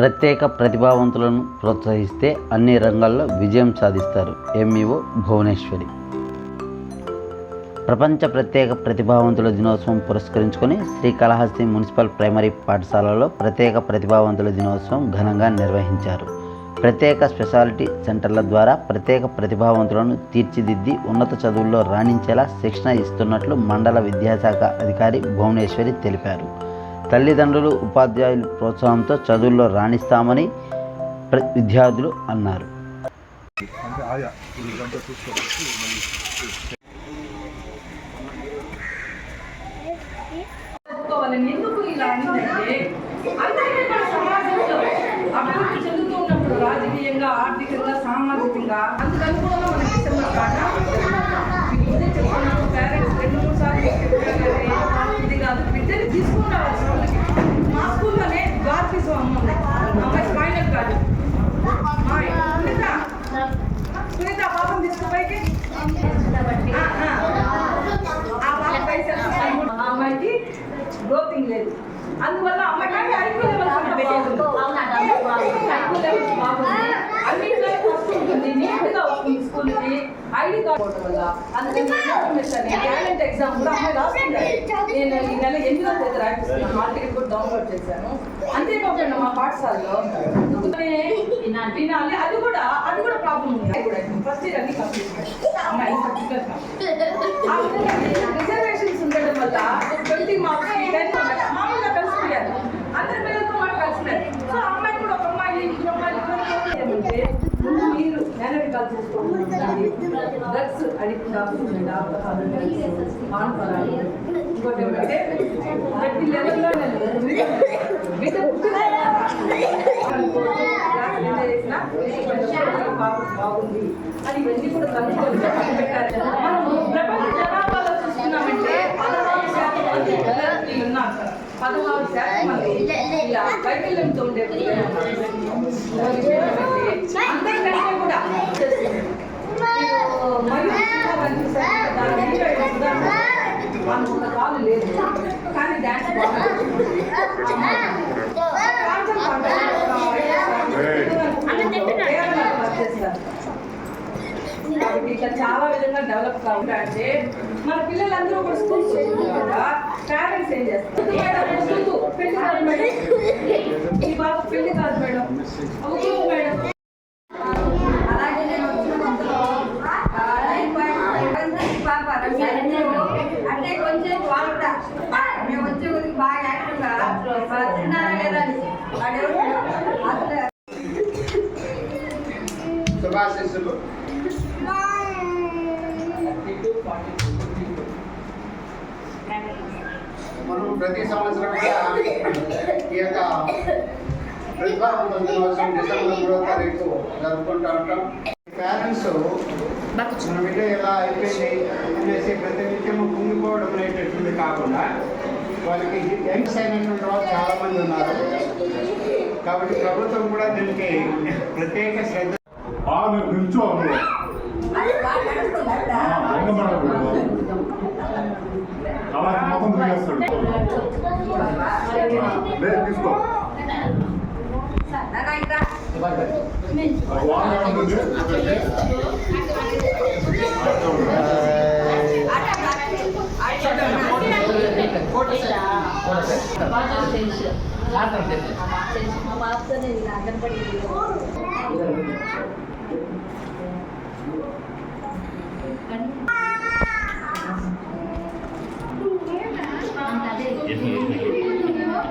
ప్రత్యేక ప్రతిభావంతులను ప్రోత్సహిస్తే అన్ని రంగాల్లో విజయం సాధిస్తారు. ఎంఈఓ భువనేశ్వరి. ప్రపంచ ప్రత్యేక ప్రతిభావంతుల దినోత్సవం పురస్కరించుకొని శ్రీకాళహస్తి మున్సిపల్ ప్రైమరీ పాఠశాలలో ప్రత్యేక ప్రతిభావంతుల దినోత్సవం ఘనంగా నిర్వహించారు. ప్రత్యేక స్పెషాలిటీ సెంటర్ల ద్వారా ప్రత్యేక ప్రతిభావంతులను తీర్చిదిద్ది ఉన్నత చదువుల్లో రాణించేలా శిక్షణ ఇస్తున్నట్లు మండల విద్యాశాఖ అధికారి భువనేశ్వరి తెలిపారు. తల్లిదండ్రులు ఉపాధ్యాయులు ప్రోత్సాహంతో చదువుల్లో రాణిస్తామని విద్యార్థులు అన్నారు. ఎందుకు ఇలా అయిందంటే అందరికీ సమాజంలో అభివృద్ధి చెందుతున్నప్పుడు రాజకీయంగా ఆర్థికంగా సామాజికంగా అందుకు అనుగుణంగా మన డిసెంబర్ కాక ఇదే చెప్తున్నాను పేరెంట్స్ రెండు మూడు సార్లు చెప్పారు ఇది కాదు బిడ్డని తీసుకుని రావాలి స్కూల్కి మా స్కూల్లోనే ద్వారకీసం అమ్మ ఉంది అమ్మాయి స్పైనల్ కార్డు మా సునీత సునీత పాపం తీసుకుపోయికి ఆ, ఆ. ఆ పాప పైసలు ఆ అమ్మాయికి గ్రోతింగ్ లేదు అందువల్ల అమ్మాయికి ఐక్యూ లెవెల్స్ అంతా బాగుంది ఐక్యూ లెవెల్స్ బాగుంది. అన్నింటిలో ఫస్ట్ ఉంటుంది నీట్గా వస్తుంది ఐడి కార్డ్ వల్ల ఇన్ఫర్మేషన్ టాలెంట్ ఎగ్జామ్ కూడా అమ్మాయి రాస్తుంది నేను ఈ నెల ఎనిమిదో తేదీ రాయిస్తున్నాను హాల్ టికెట్ కూడా డౌన్లోడ్ చేశాను. అంతేకాకుండా మా పాఠశాలలో వినాలి. అది కూడా అది కూడా ప్రాబ్లం ఉంది. ఫస్ట్ ఇయర్ అన్ని కంప్లీట్ రిజర్వేషన్స్ ఉండడం వల్ల ట్వంటీ మార్క్స్ టెన్ మామూలుగా కలిసిపోయారు అందరి పిల్లలతో మాట కలిసినారు సో అమ్మాయి కూడా ఒక అమ్మాయి ఇంకో అమ్మాయి ఇంకో అమ్మాయి ఏమంటే ముందు మీరు మేనర్ కాల్ చేసుకోవాలి డ్రగ్స్ అడిక్ట్ కాకుండా మానుకోవాలి ఇంకోటి ఏమంటే ప్రతి లెవెల్లో బిడ్డ పుట్టిన బాగుంది అని ఇవన్నీ కూడా కనుక్కొని పెట్టారు మనము ప్రపంచ జనాభాలో చూసుకున్నామంటే పదహారు శాతం మంది పిల్లలు ఉన్నారు సార్. పదహారు శాతం మంది ఇలా వైకల్యంతో ఉండే పిల్లలు ఉన్నారు. ఏమంటే అందరికంటే కూడా లేదు కానీ డాన్స్ బాగుంది కాబట్టి ఇట్లా చాలా విధంగా డెవలప్ కావాలి అంటే మన పిల్లలందరూ కూడా స్కూల్ చేస్తున్నారు పేరెంట్స్ ఏం చేస్తారు మేడం పెళ్ళి కాదు మేడం ఈ బాబు పెళ్ళి కాదు మేడం. అవుతుంది మేడం అలాగే నేను వచ్చిన కొత్తలో ఆ, నైన్ పాయింట్ ఫైవ్ వన్ పాప రమ్య రెండు. అంటే కొంచెం వాళ్ళు కూడా మేము వచ్చే కొద్దికి బాగా యాక్టివ్గా వాళ్ళు తిన్నారా లేదా అని వాడు అసలు శుభాశిస్సులు మనం ప్రతి సంవత్సరం కూడా ఈ యొక్క ప్రతిభావంతం దినోత్సవం డిసెంబర్ మూడో తారీఖు జరుపుకుంటూ ఉంటాం. పేరెంట్స్ మన బిడ్డ ఎలా అయిపోయింది అనేసి ప్రతి నిత్యము కుంగిపోవడం అనేటటువంటి కాకుండా వాళ్ళకి యంగ్స్ అయినటువంటి వాళ్ళు చాలామంది ఉన్నారు. కాబట్టి ప్రభుత్వం కూడా దీనికి ప్రత్యేక శ్రద్ధ 마음의 음쪽으로 아, 뭔가 말하고 그래요. 아, 나와 들렸어 아, 네, 미스터. 나가니까. 아, 뭐 와하는 건데? 아, 좀. 아니, 아니, 아니. 아니, 아니.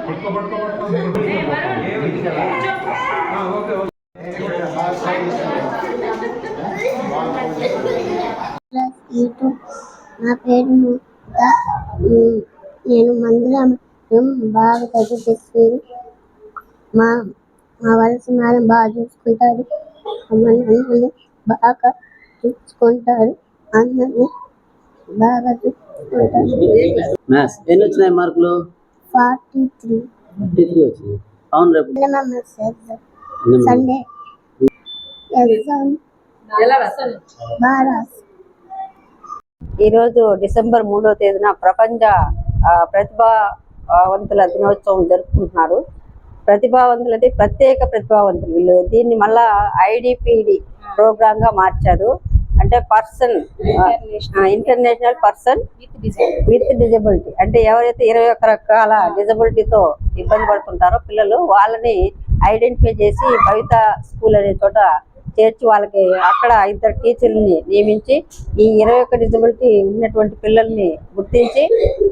పట్టుకో పట్టుకో ప్లస్ ఈటు నా పేరు ముక్త ఉమ్, నేను మందులం బాగా చదివిస్తుంది మా మా వలస మేడం బాగా చూసుకుంటారు మమ్మల్ని బాగా చూసుకుంటారు అందరినీ బాగా చూసుకుంటారు మ్యాథ్స్ ఎన్ని వచ్చినాయి మార్కులు? Forty three. ఫిఫ్టీ త్రీ వచ్చినాయి. అవును రేపు. Sunday exam. ఈరోజు డిసెంబర్ మూడో తేదీన ప్రపంచ ప్రతిభావంతుల దినోత్సవం జరుపుకుంటున్నారు. ప్రతిభావంతులది ప్రత్యేక ప్రతిభావంతులు. వీళ్ళు దీన్ని మళ్ళా ఐడిపిడి ప్రోగ్రామ్గా మార్చారు. అంటే person international person with disability. అంటే ఎవరైతే ఇరవై ఒక్క రకాల డిజబిలిటీతో ఇబ్బంది పడుతుంటారో పిల్లలు వాళ్ళని ఐడెంటిఫై చేసి భవిత స్కూల్ అనే చోట చేర్చి వాళ్ళకి అక్కడ ఇద్దరు టీచర్ని నియమించి ఈ ఇరవై ఒక్క డిజబిలిటీ ఉన్నటువంటి పిల్లల్ని గుర్తించి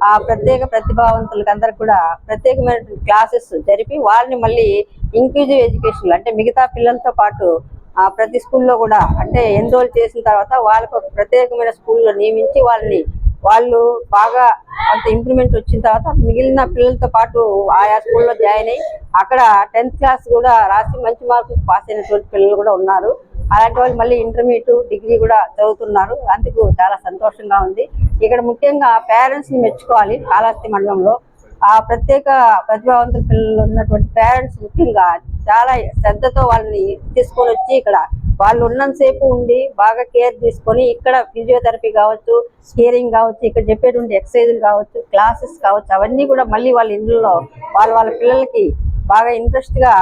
ఆ ప్రత్యేక ప్రతిభావంతులకి అందరికి కూడా ప్రత్యేకమైన క్లాసెస్ జరిపి వాళ్ళని మళ్ళీ ఇంక్లూజివ్ ఎడ్యుకేషన్ అంటే మిగతా పిల్లలతో పాటు ఆ ప్రతి స్కూల్లో కూడా అంటే ఎన్రోల్ చేసిన తర్వాత వాళ్ళకు ఒక ప్రత్యేకమైన స్కూల్లో నియమించి వాళ్ళని వాళ్ళు బాగా కొంత ఇంప్రూవ్మెంట్ వచ్చిన తర్వాత మిగిలిన పిల్లలతో పాటు ఆయా స్కూల్లో జాయిన్ అయ్యి అక్కడ టెన్త్ క్లాస్ కూడా రాసి మంచి మార్కులు పాస్ అయినటువంటి పిల్లలు కూడా ఉన్నారు. అలాంటి వాళ్ళు మళ్ళీ ఇంటర్మీడియట్ డిగ్రీ కూడా చదువుతున్నారు. అందుకు చాలా సంతోషంగా ఉంది. ఇక్కడ ముఖ్యంగా పేరెంట్స్ని మెచ్చుకోవాలి కాళహస్తి మండలంలో. ఆ ప్రత్యేక ప్రతిభావంతుల పిల్లలు ఉన్నటువంటి పేరెంట్స్ ముఖ్యంగా చాలా శ్రద్ధతో వాళ్ళని తీసుకొని వచ్చి ఇక్కడ వాళ్ళు ఉన్నంతసేపు ఉండి బాగా కేర్ తీసుకొని ఇక్కడ ఫిజియోథెరపీ కావచ్చు హియరింగ్ కావచ్చు ఇక్కడ చెప్పేటువంటి ఎక్సర్సైజులు కావచ్చు క్లాసెస్ కావచ్చు అవన్నీ కూడా మళ్ళీ వాళ్ళ ఇంట్లో వాళ్ళ వాళ్ళ పిల్లలకి బాగా ఇంట్రెస్ట్గా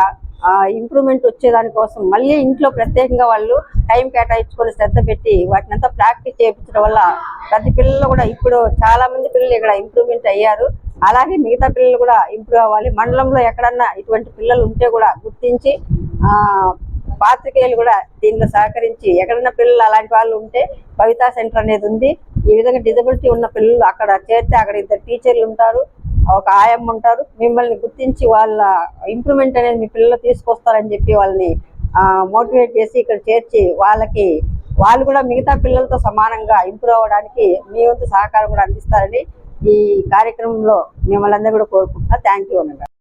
ఇంప్రూవ్మెంట్ వచ్చేదానికోసం మళ్ళీ ఇంట్లో ప్రత్యేకంగా వాళ్ళు టైం కేటాయించుకొని శ్రద్ధ పెట్టి వాటిని అంతా ప్రాక్టీస్ చేయించడం వల్ల ప్రతి పిల్లలు కూడా ఇప్పుడు చాలా మంది పిల్లలు ఇక్కడ ఇంప్రూవ్మెంట్ అయ్యారు. అలాగే మిగతా పిల్లలు కూడా ఇంప్రూవ్ అవ్వాలి. మండలంలో ఎక్కడన్నా ఇటువంటి పిల్లలు ఉంటే కూడా గుర్తించి పాత్రికేయులు కూడా దీనిలో సహకరించి ఎక్కడన్నా పిల్లలు అలాంటి వాళ్ళు ఉంటే కవితా సెంటర్ అనేది ఉంది. ఈ విధంగా డిజబిలిటీ ఉన్న పిల్లలు అక్కడ చేరితే అక్కడ ఇద్దరు టీచర్లు ఉంటారు ఒక ఆయమ్మ ఉంటారు. మిమ్మల్ని గుర్తించి వాళ్ళ ఇంప్రూవ్మెంట్ అనేది మీ పిల్లలు తీసుకొస్తారని చెప్పి వాళ్ళని మోటివేట్ చేసి ఇక్కడ చేర్చి వాళ్ళకి వాళ్ళు కూడా మిగతా పిల్లలతో సమానంగా ఇంప్రూవ్ అవ్వడానికి మీ వంతు సహకారం కూడా అందిస్తారని ఈ కార్యక్రమంలో మిమ్మల్ని అందరూ కూడా కోరుకుంటున్నా. థ్యాంక్ యూ అన్నమాట